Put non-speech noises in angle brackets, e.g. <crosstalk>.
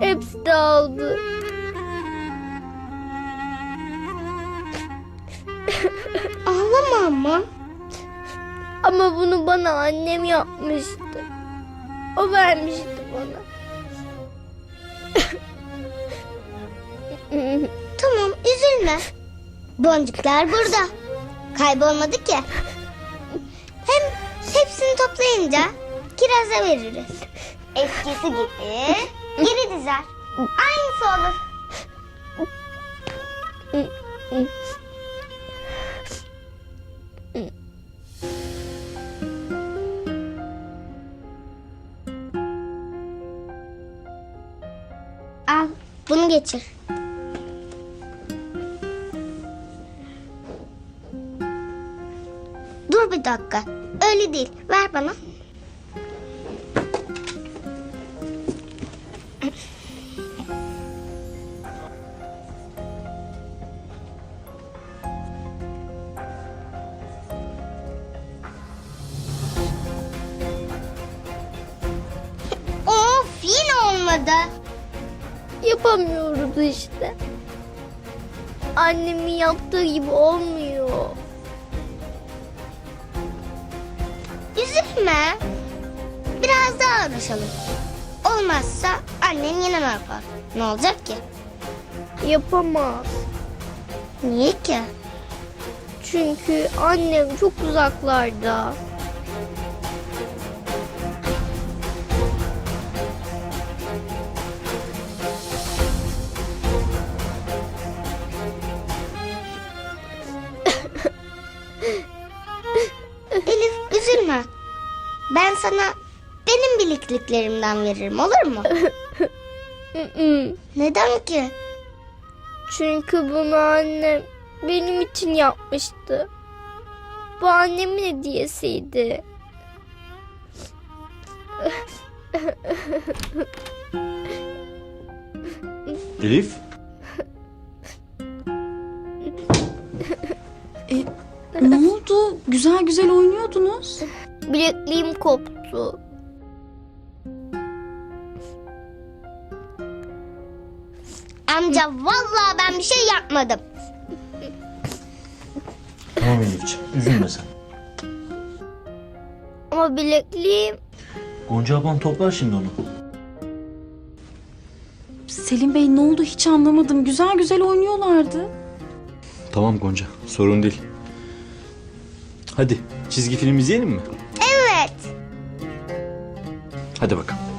hepsi dağıldı. <laughs> Ağlama ama. Ama bunu bana annem yapmıştı. O vermişti bana. <laughs> Tamam üzülme. Boncuklar burada. Kaybolmadı ki. Hem hepsini toplayınca kiraza veririz. Eskisi gibi geri dizer. Aynısı olur. Al bunu geçir. Dur bir dakika. Öyle değil. Ver bana. Olmadı. Yapamıyoruz işte. Annemin yaptığı gibi olmuyor. Üzülme. Biraz daha uğraşalım. Olmazsa annen yine ne yapar? Ne olacak ki? Yapamaz. Niye ki? Çünkü annem çok uzaklarda. Sana benim biriktiklerimden veririm olur mu? <laughs> Neden ki? Çünkü bunu annem benim için yapmıştı. Bu annemin hediyesiydi. <laughs> Elif. <laughs> Ne oldu? Güzel güzel oynuyordunuz. Bilekliğim koptu. Amca vallahi ben bir şey yapmadım. Tamam Elifciğim üzülme sen. Ama bilekliğim Gonca ablam toplar şimdi onu. Selim Bey ne oldu hiç anlamadım. Güzel güzel oynuyorlardı. Tamam Gonca sorun değil. Hadi çizgi film izleyelim mi? Hadi bakalım.